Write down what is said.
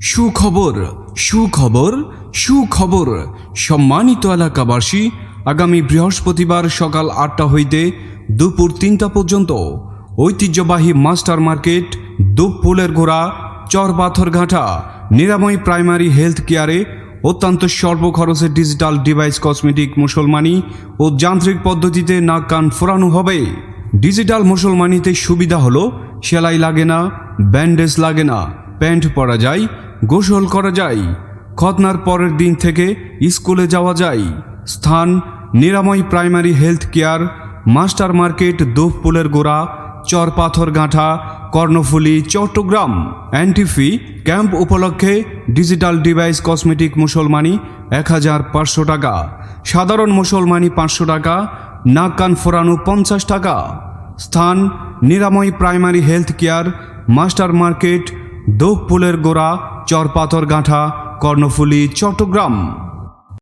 সুখবর সুখবর সুখবর। সম্মানিত এলাকাবাসী, আগামী বৃহস্পতিবার সকাল আটটা হইতে দুপুর তিনটা পর্যন্ত ঐতিহ্যবাহী মাস্টার মার্কেট, দুপপুলের গোড়া চরপাথরঘাটা, নিরাময় প্রাইমারি হেলথ কেয়ারে অত্যন্ত স্বল্প খরচে ডিজিটাল ডিভাইস কসমেটিক মুসলমানি ও যান্ত্রিক পদ্ধতিতে নাক কান ফোরানো হবে। ডিজিটাল মুসলমানিতে সুবিধা হলো, সেলাই লাগে না, ব্যান্ডেজ লাগে না, প্যান্ট পরা যায় গোসল করা যায়। খতনার পরের দিন থেকে স্কুলে যাওয়া যায়। স্থান, নিরাময় primary health care, master market, দোফপুলের গোড়া, চরপাথর গাঁঠা, কর্ণফুলি, চট্টগ্রাম। অ্যান্টিফি ক্যাম্প উপলক্ষে ডিজিটাল ডিভাইস কসমেটিক মুসলমানি এক হাজার পাঁচশো টাকা, সাধারণ মুসলমানি পাঁচশো টাকা, নাক কান ফোরানো পঞ্চাশ টাকা। স্থান, নিরাময় primary health care, master market দোপপুলের গোড়া চরপাথর গাঁঠা কর্ণফুলি চট্টগ্রাম।